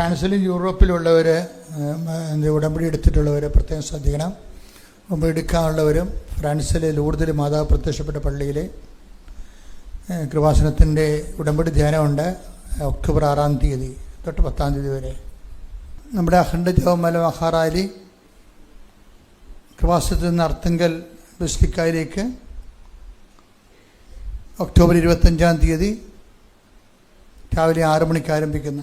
ഫ്രാൻസിലും യൂറോപ്പിലുള്ളവർ ഉടമ്പടി എടുത്തിട്ടുള്ളവർ പ്രത്യേകം ശ്രദ്ധിക്കണം. മുമ്പ് എടുക്കാനുള്ളവരും ഫ്രാൻസിലെ ലൂർദിൽ മാതാവ് പ്രത്യക്ഷപ്പെട്ട പള്ളിയിൽ കൃപാസനത്തിന്റെ ഉടമ്പടി ധ്യാനമുണ്ട് ഒക്ടോബർ ആറാം തീയതി തൊട്ട് പത്താം തീയതി വരെ. നമ്മുടെ അഖണ്ഡ ജവമല മഹാറാലി കൃപാസനത്തിൽ നിന്ന് അർത്തുങ്കൽ ബസ്ലിക്കായിലേക്ക് ഒക്ടോബർ ഇരുപത്തഞ്ചാം തീയതി രാവിലെ ആറ് മണിക്ക് ആരംഭിക്കുന്ന.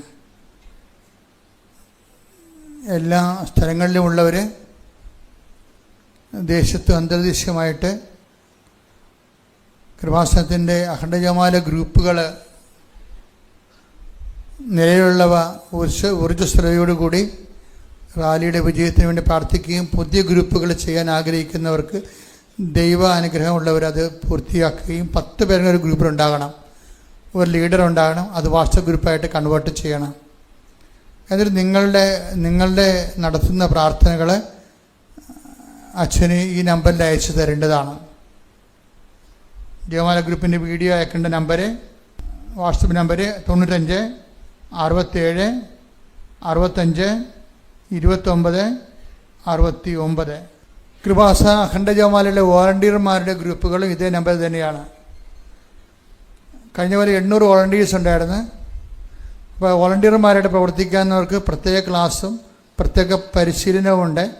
എല്ലാ സ്ഥലങ്ങളിലുമുള്ളവർ ദേശത്ത് അന്തർദേശീയമായിട്ട് കൃപാസനത്തിന്റെ അഖണ്ഡജമാല ഗ്രൂപ്പുകൾ നിലവിലുള്ളവ ഊർജ ഊർജസ്വലതയോടുകൂടി റാലിയുടെ വിജയത്തിന് വേണ്ടി പ്രാർത്ഥിക്കുകയും പുതിയ ഗ്രൂപ്പുകൾ ചെയ്യാൻ ആഗ്രഹിക്കുന്നവർക്ക് ദൈവ അനുഗ്രഹമുള്ളവർ അത് പൂർത്തിയാക്കുകയും പത്ത് പേരുടെ ഒരു ഗ്രൂപ്പിലുണ്ടാകണം ഒരു ലീഡർ ഉണ്ടാകണം അത് വാട്സപ്പ് ഗ്രൂപ്പായിട്ട് കൺവേർട്ട് ചെയ്യണം. എന്നിട്ട് നിങ്ങളുടെ നിങ്ങളുടെ നടത്തുന്ന പ്രാർത്ഥനകൾ അച്ഛന് ഈ നമ്പറിൽ അയച്ചു തരേണ്ടതാണ്. ജയമാല ഗ്രൂപ്പിന്റെ വീഡിയോ അയക്കേണ്ട നമ്പര് വാട്സപ്പ് നമ്പർ തൊണ്ണൂറ്റഞ്ച് അറുപത്തേഴ് അറുപത്തഞ്ച് ഇരുപത്തൊമ്പത് അറുപത്തി ഒമ്പത് കൃപാസ അഖണ്ഡ വോളണ്ടിയർമാരുടെ ഗ്രൂപ്പുകളും ഇതേ നമ്പർ തന്നെയാണ്. കഴിഞ്ഞ പോലെ എണ്ണൂറ് വോളണ്ടിയേഴ്സ് ഉണ്ടായിരുന്നു. അപ്പോൾ വോളണ്ടിയർമാരായിട്ട് പ്രവർത്തിക്കാവുന്നവർക്ക് പ്രത്യേക ക്ലാസ്സും പ്രത്യേക പരിശീലനവും ഉണ്ട്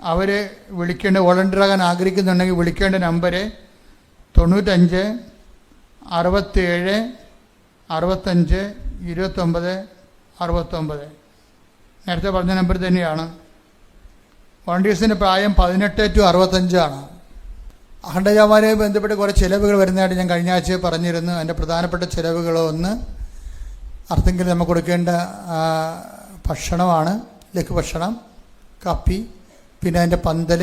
അവരെ വിളിക്കേണ്ട വോളണ്ടിയറാകാൻ ആഗ്രഹിക്കുന്നുണ്ടെങ്കിൽ വിളിക്കേണ്ട നമ്പര് തൊണ്ണൂറ്റഞ്ച് അറുപത്തേഴ് അറുപത്തഞ്ച് ഇരുപത്തൊമ്പത് അറുപത്തൊമ്പത്. നേരത്തെ പറഞ്ഞ നമ്പർ തന്നെയാണ്. വോളണ്ടിയേഴ്സിന്റെ പ്രായം പതിനെട്ട് ടു അറുപത്തഞ്ചാണ് അഖണ്ഡജാമാരെ ബന്ധപ്പെട്ട് കുറേ ചിലവുകൾ വരുന്നതായിട്ട് ഞാൻ കഴിഞ്ഞ ആഴ്ച പറഞ്ഞിരുന്നു. അതിന്റെ പ്രധാനപ്പെട്ട ചിലവുകളോ ഒന്ന് അർത്ഥെങ്കിൽ നമ്മൾ കൊടുക്കേണ്ട ഭക്ഷണമാണ്. ലഘുഭക്ഷണം കാപ്പി പിന്നെ അതിന്റെ പന്തൽ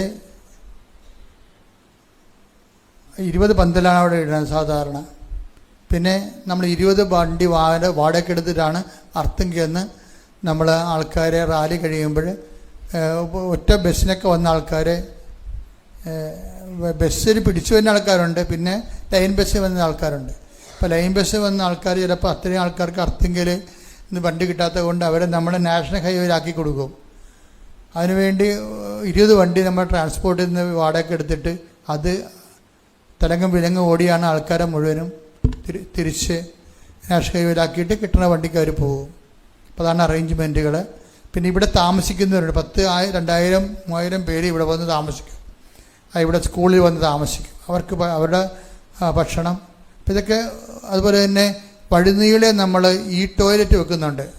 ഇരുപത് പന്തലാണ് അവിടെ ഇടുന്നത് സാധാരണ. പിന്നെ നമ്മൾ ഇരുപത് വണ്ടി വാട വാടക എടുത്തിട്ടാണ് അർത്ഥെങ്കിന്ന് നമ്മൾ ആൾക്കാരെ റാലി കഴിയുമ്പോൾ ഒറ്റ ബസ്സിനൊക്കെ വന്ന ആൾക്കാരെ ബസ്സിൽ പിടിച്ചു വരുന്ന ആൾക്കാരുണ്ട്. പിന്നെ ലൈൻ ബസ്സിൽ വന്ന ആൾക്കാരുണ്ട്. അപ്പോൾ ലൈൻ ബസ് വന്ന ആൾക്കാർ ചിലപ്പോൾ അത്രയും ആൾക്കാർക്ക് അർത്ഥെങ്കിൽ ഇന്ന് വണ്ടി കിട്ടാത്തത് കൊണ്ട് അവരെ നമ്മുടെ നാഷണൽ ഹൈവേയിലാക്കി കൊടുക്കും. അതിനുവേണ്ടി ഇരുപത് വണ്ടി നമ്മൾ ട്രാൻസ്പോർട്ടിൽ നിന്ന് വാടക എടുത്തിട്ട് അത് തലങ്ങും വിലങ്ങും ഓടിയാണ് ആൾക്കാരെ മുഴുവനും തിരി തിരിച്ച് നാഷണൽ ഹൈവേയിലാക്കിയിട്ട് കിട്ടുന്ന വണ്ടിക്ക് അവർ പോകും. അപ്പോൾ അതാണ് അറേഞ്ച്മെന്റുകൾ പിന്നെ ഇവിടെ താമസിക്കുന്നവരുണ്ട്. പത്ത് ആയി രണ്ടായിരം മൂവായിരം പേര് ഇവിടെ വന്ന് താമസിക്കും. ഇവിടെ സ്കൂളിൽ വന്ന് താമസിക്കും. അവർക്ക് അവരുടെ ഭക്ഷണം ഇതൊക്കെ അതുപോലെ തന്നെ വഴിനീളെ നമ്മൾ ഈ ടോയ്ലറ്റ് വെക്കുന്നുണ്ട്.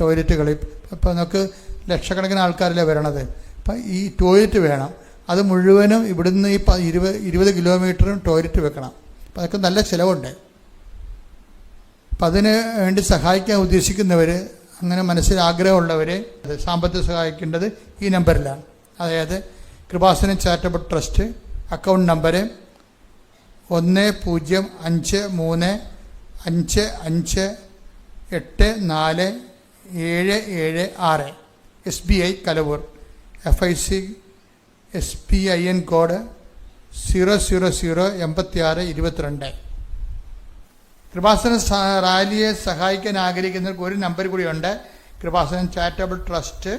ടോയ്ലറ്റുകളിൽ. ഇപ്പം നമുക്ക് ലക്ഷക്കണക്കിന് ആൾക്കാരല്ലേ വരണത്. അപ്പം ഈ ടോയ്ലറ്റ് വേണം. അത് മുഴുവനും ഇവിടുന്ന് ഈ ഇരുപത് ഇരുപത് കിലോമീറ്ററും ടോയ്ലറ്റ് വെക്കണം. അപ്പം അതൊക്കെ നല്ല ചിലവുണ്ട്. അപ്പം അതിന് വേണ്ടി സഹായിക്കാൻ ഉദ്ദേശിക്കുന്നവർ അങ്ങനെ മനസ്സിൽ ആഗ്രഹമുള്ളവർ സാമ്പത്തിക സഹായിക്കേണ്ടത് ഈ നമ്പറിലാണ്. അതായത് Kripasanam charitable trust account number ഒന്ന് പൂജ്യം അഞ്ച് മൂന്ന് അഞ്ച് അഞ്ച് എട്ട് നാല് ഏഴ് ഏഴ് ആറ്. S B I Kalavoor. F I C S P I N code zero zero zero എൺപത്തി ആറ് ഇരുപത്തിരണ്ട്. കൃപാസന റാലിയെ സഹായിക്കാൻ ആഗ്രഹിക്കുന്നവർക്ക് ഒരു നമ്പർ കൂടിയുണ്ട്. കൃപാസനം ചാരിറ്റബിൾ ട്രസ്റ്റ്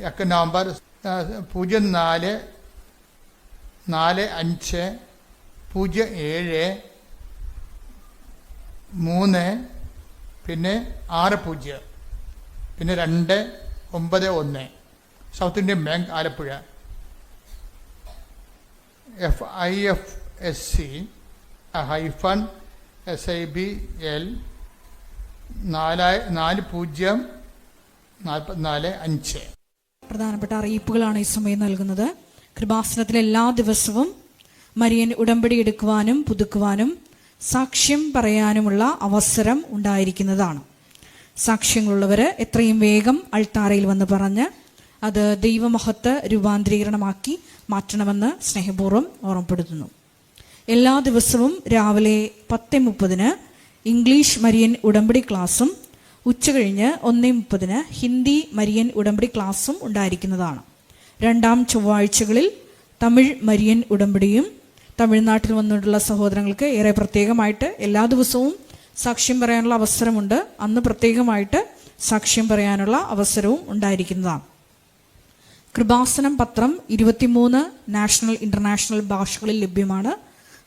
എക്ക് നവംബർ പൂജ്യം നാല് നാല് അഞ്ച് പൂജ്യം ഏഴ് മൂന്ന് പിന്നെ ആറ് പൂജ്യം പിന്നെ രണ്ട് ഒമ്പത് ഒന്ന്. South Indian bank Alappuzha. F I F S C hyphen S I B L നാലായി നാല് പൂജ്യം നാൽപ്പത്തിനാല് അഞ്ച്. പ്രധാനപ്പെട്ട അറിയിപ്പുകളാണ് ഈ സമയം നൽകുന്നത്. കൃപാസനത്തിൽ എല്ലാ ദിവസവും മരിയൻ ഉടമ്പടി എടുക്കുവാനും പുതുക്കുവാനും സാക്ഷ്യം പറയാനുമുള്ള അവസരം ഉണ്ടായിരിക്കുന്നതാണ്. സാക്ഷ്യങ്ങളുള്ളവർ എത്രയും വേഗം അൾത്താറയിൽ വന്ന് പറഞ്ഞ് അത് ദൈവമഹത്വ രൂപാന്തരീകരണമാക്കി മാറ്റണമെന്ന് സ്നേഹപൂർവം ഓർമ്മപ്പെടുത്തുന്നു. എല്ലാ ദിവസവും രാവിലെ പത്ത് മുപ്പതിന് ഇംഗ്ലീഷ് മരിയൻ ഉടമ്പടി ക്ലാസ്സും ഉച്ചകഴിഞ്ഞ് ഒന്നേ മുപ്പതിന് ഹിന്ദി മരിയൻ ഉടമ്പടി ക്ലാസ്സും ഉണ്ടായിരിക്കുന്നതാണ്. രണ്ടാം ചൊവ്വാഴ്ചകളിൽ തമിഴ് മരിയൻ ഉടമ്പടിയും തമിഴ്നാട്ടിൽ വന്നിട്ടുള്ള സഹോദരങ്ങൾക്ക് ഏറെ പ്രത്യേകമായിട്ട് എല്ലാ ദിവസവും സാക്ഷ്യം പറയാനുള്ള അവസരമുണ്ട്. അന്ന് പ്രത്യേകമായിട്ട് സാക്ഷ്യം പറയാനുള്ള അവസരവും ഉണ്ടായിരിക്കുന്നതാണ്. കൃപാസനം പത്രം ഇരുപത്തിമൂന്ന് നാഷണൽ ഇന്റർനാഷണൽ ഭാഷകളിൽ ലഭ്യമാണ്.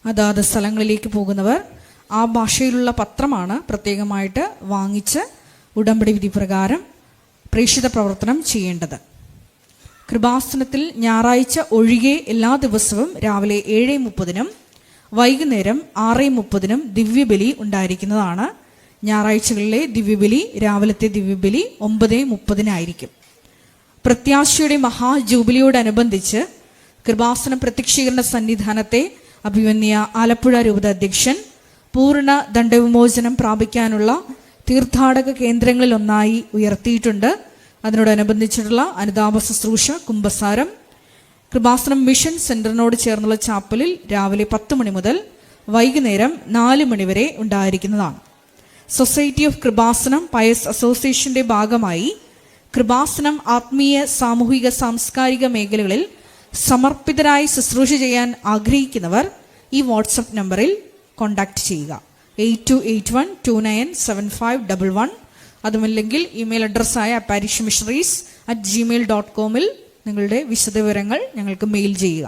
അതാത് സ്ഥലങ്ങളിലേക്ക് പോകുന്നവർ ആ ഭാഷയിലുള്ള പത്രമാണ് പ്രത്യേകമായിട്ട് വാങ്ങിച്ച് ഉടമ്പടി വിധി പ്രകാരം പ്രേക്ഷിത പ്രവർത്തനം ചെയ്യേണ്ടത്. കൃപാസനത്തിൽ ഞായറാഴ്ച ഒഴികെ എല്ലാ ദിവസവും രാവിലെ ഏഴ് മുപ്പതിനും വൈകുന്നേരം ആറ് മുപ്പതിനും ദിവ്യബലി ഉണ്ടായിരിക്കുന്നതാണ്. ഞായറാഴ്ചകളിലെ ദിവ്യബലി രാവിലത്തെ ദിവ്യബലി ഒമ്പത് മുപ്പതിനായിരിക്കും. പ്രത്യാശയുടെ മഹാജൂബിലിയോടനുബന്ധിച്ച് കൃപാസന പ്രത്യക്ഷീകരണ സന്നിധാനത്തെ അഭിമന്യ ആലപ്പുഴ രൂപത അധ്യക്ഷൻ പൂർണ ദണ്ഡവിമോചനം പ്രാപിക്കാനുള്ള തീർത്ഥാടക കേന്ദ്രങ്ങളിലൊന്നായി ഉയർത്തിയിട്ടുണ്ട്. അതിനോടനുബന്ധിച്ചിട്ടുള്ള അനുതാപ ശുശ്രൂഷ കുംഭസാരം കൃപാസനം മിഷൻ സെന്ററിനോട് ചേർന്നുള്ള ചാപ്പലിൽ രാവിലെ പത്ത് മണി മുതൽ വൈകുന്നേരം നാല് മണിവരെ ഉണ്ടായിരിക്കുന്നതാണ്. സൊസൈറ്റി ഓഫ് കൃപാസനം പയസ് അസോസിയേഷന്റെ ഭാഗമായി കൃപാസനം ആത്മീയ സാമൂഹിക സാംസ്കാരിക മേഖലകളിൽ സമർപ്പിതരായി ശുശ്രൂഷ ചെയ്യാൻ ആഗ്രഹിക്കുന്നവർ ഈ വാട്സപ്പ് നമ്പറിൽ കോൺടാക്റ്റ് ചെയ്യുക. Eight two eight one two nine seven five double one അതുമല്ലെങ്കിൽ email അഡ്രസ്സായ parish missionaries at Gmail dot കോമിൽ നിങ്ങളുടെ വിശദവിവരങ്ങൾ ഞങ്ങൾക്ക് മെയിൽ ചെയ്യുക.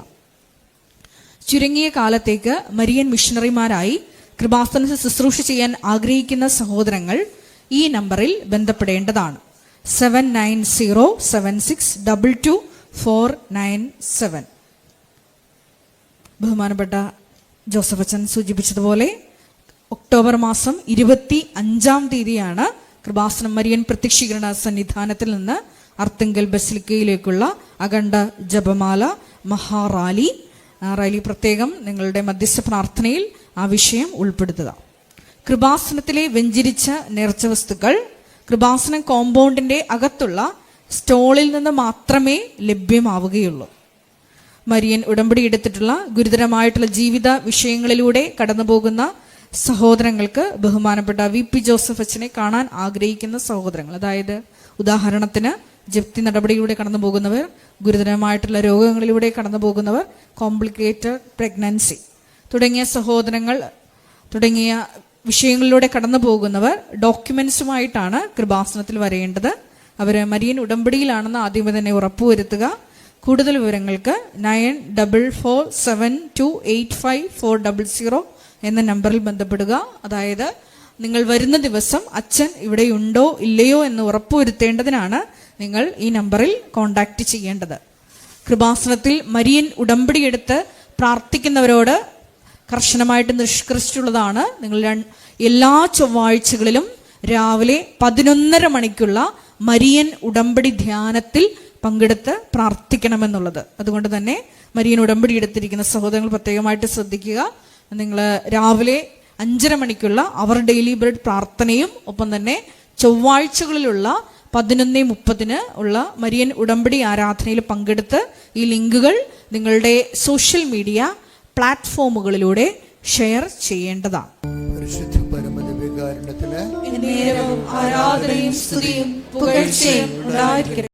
ചുരുങ്ങിയ കാലത്തേക്ക് മരിയൻ മിഷണറിമാരായി കൃപാസനത്തിൽ ശുശ്രൂഷ ചെയ്യാൻ ആഗ്രഹിക്കുന്ന സഹോദരങ്ങൾ ഈ നമ്പറിൽ ബന്ധപ്പെടേണ്ടതാണ്. Seven nine zero seven six double two four nine seven ബഹുമാനപ്പെട്ട ജോസഫ് അച്ഛൻ സൂചിപ്പിച്ചതുപോലെ ഒക്ടോബർ മാസം ഇരുപത്തി അഞ്ചാം തീയതിയാണ് കൃപാസനം മരിയൻ പ്രത്യക്ഷീകരണ സന്നിധാനത്തിൽ നിന്ന് അർത്തിങ്കൽ ബസിലിക്കയിലേക്കുള്ള അഖണ്ഡ ജപമാല മഹാറാലി. റാലി പ്രത്യേകം നിങ്ങളുടെ മധ്യസ്ഥ പ്രാർത്ഥനയിൽ ആ വിഷയം ഉൾപ്പെടുത്തുക. കൃപാസനത്തിലെ വെഞ്ചിരിച്ച നേർച്ച വസ്തുക്കൾ കൃപാസനം കോമ്പൗണ്ടിന്റെ അകത്തുള്ള സ്റ്റോളിൽ നിന്ന് മാത്രമേ ലഭ്യമാവുകയുള്ളൂ. മരിയൻ ഉടമ്പടി എടുത്തിട്ടുള്ള ഗുരുതരമായിട്ടുള്ള ജീവിത വിഷയങ്ങളിലൂടെ കടന്നുപോകുന്ന സഹോദരങ്ങൾക്ക് ബഹുമാനപ്പെട്ട വി പി ജോസഫ് അച്ഛനെ കാണാൻ ആഗ്രഹിക്കുന്ന സഹോദരങ്ങൾ. അതായത് ഉദാഹരണത്തിന് ജപ്തി നടപടിയിലൂടെ കടന്നു പോകുന്നവർ ഗുരുതരമായിട്ടുള്ള രോഗങ്ങളിലൂടെ കടന്നു പോകുന്നവർ കോംപ്ലിക്കേറ്റഡ് പ്രഗ്നൻസി തുടങ്ങിയ സഹോദരങ്ങൾ തുടങ്ങിയ വിഷയങ്ങളിലൂടെ കടന്നു പോകുന്നവർ ഡോക്യുമെന്റ്സുമായിട്ടാണ് കൃപാസനത്തിൽ വരേണ്ടത്. അവർ മരിയൻ ഉടമ്പടിയിലാണെന്ന് ആദ്യമേ തന്നെ ഉറപ്പുവരുത്തുക. കൂടുതൽ വിവരങ്ങൾക്ക് nine double four seven two eight five four double zero എന്ന നമ്പറിൽ ബന്ധപ്പെടുക. അതായത് നിങ്ങൾ വരുന്ന ദിവസം അച്ഛൻ ഇവിടെ ഉണ്ടോ ഇല്ലയോ എന്ന് ഉറപ്പുവരുത്തേണ്ടതിനാണ് നിങ്ങൾ ഈ നമ്പറിൽ കോണ്ടാക്ട് ചെയ്യേണ്ടത്. കൃപാസനത്തിൽ മരിയൻ ഉടമ്പടിയെടുത്ത് പ്രാർത്ഥിക്കുന്നവരോട് കർശനമായിട്ട് നിഷ്കർഷിച്ചുള്ളതാണ് നിങ്ങൾ എല്ലാ ചൊവ്വാഴ്ചകളിലും രാവിലെ പതിനൊന്നര മണിക്കുള്ള മരിയൻ ഉടമ്പടി ധ്യാനത്തിൽ പങ്കെടുത്ത് പ്രാർത്ഥിക്കണമെന്നുള്ളത്. അതുകൊണ്ട് തന്നെ മരിയൻ ഉടമ്പടി എടുത്തിരിക്കുന്ന സഹോദരങ്ങൾ പ്രത്യേകമായിട്ട് ശ്രദ്ധിക്കുക. നിങ്ങൾ രാവിലെ അഞ്ചര മണിക്കുള്ള അവർ ഡെയിലി ബ്രെഡ് പ്രാർത്ഥനയും ഒപ്പം തന്നെ ചൊവ്വാഴ്ചകളിലുള്ള പതിനൊന്ന് മുപ്പതിന് ഉള്ള മരിയൻ ഉടമ്പടി ആരാധനയിൽ പങ്കെടുത്ത് ഈ ലിങ്കുകൾ നിങ്ങളുടെ സോഷ്യൽ മീഡിയ പ്ലാറ്റ്ഫോമുകളിലൂടെ ഷെയർ ചെയ്യേണ്ടതാണ് പരിശുദ്ധ ആരാധനയും സ്തുതിയും പുകഴ്ചയും ഉണ്ടായിരിക്കട്ടെ.